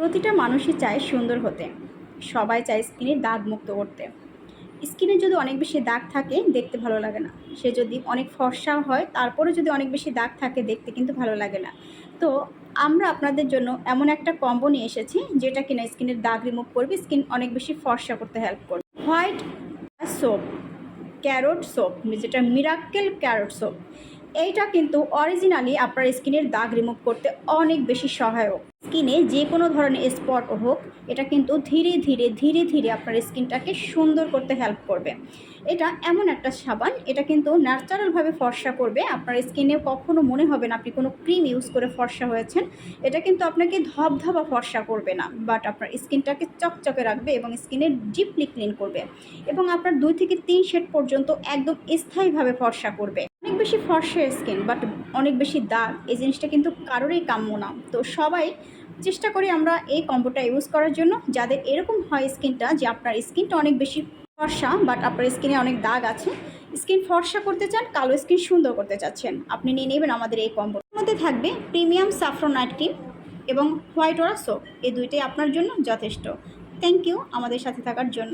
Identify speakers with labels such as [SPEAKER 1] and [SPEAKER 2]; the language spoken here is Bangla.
[SPEAKER 1] প্রতিটা মানুষই চায় সুন্দর হতে। সবাই চায় স্কিনে দাগ মুক্ত করতে। স্কিনে যদি অনেক বেশি দাগ থাকে, দেখতে ভালো লাগে না। সে যদি অনেক ফর্সা হয় তারপরে যদি অনেক বেশি দাগ থাকে, দেখতে কিন্তু ভালো লাগে না। তো আমরা আপনাদের জন্য এমন একটা কম্বো নিয়ে এসেছি, যেটা কিনা স্কিনের দাগ রিমুভ করবে, স্কিন অনেক বেশি ফর্সা করতে হেল্প করবে। হোয়াইট সোপ, ক্যারোট সোপ, যেটা মিরাক্কেল ক্যারোট সোপ। এইটা কিন্তু অরিজিনালি আপনার স্কিনের দাগ রিমুভ করতে অনেক বেশি সহায়ক। স্কিনে যে কোনো ধরনের স্পট হোক, এটা কিন্তু ধীরে ধীরে ধীরে ধীরে আপনার স্কিনটাকে সুন্দর করতে হেল্প করবে। এটা এমন একটা সাবান, এটা কিন্তু ন্যাচারালভাবে ফর্সা করবে। আপনার স্কিনে কখনো মনে হবে না আপনি কোনো ক্রিম ইউজ করে ফর্সা হয়েছেন। এটা কিন্তু আপনাকে ধবধবা ফর্সা করবে না বাট আপনার স্কিনটাকে চকচকে রাখবে এবং স্কিনের ডিপলি ক্লিন করবে। এবং আপনার দুই থেকে তিন শেড পর্যন্ত একদম স্থায়ীভাবে ফর্সা করবে। অনেক বেশি ফর্সা স্কিন বাট অনেক বেশি দাগ এই জিনিসটা কিন্তু কারোরই কাম্য না। তো সবাই চেষ্টা করি আমরা এই কম্বোটা ইউজ করার জন্য, যাদের এরকম হয় স্কিনটা যে আপনার স্কিনটা অনেক বেশি ফর্সা বাট আপনার স্কিনে অনেক দাগ আছে স্কিন ফর্সা করতে চান, কালো স্কিন সুন্দর করতে চাচ্ছেন, আপনি নিয়ে নেবেন আমাদের এই কম্বোর মধ্যে থাকবে প্রিমিয়াম সাফরন নাইট ক্রিম এবং হোয়াইট ওরা সোপ এই দুইটাই আপনার জন্য যথেষ্ট। থ্যাংক ইউ আমাদের সাথে থাকার জন্য।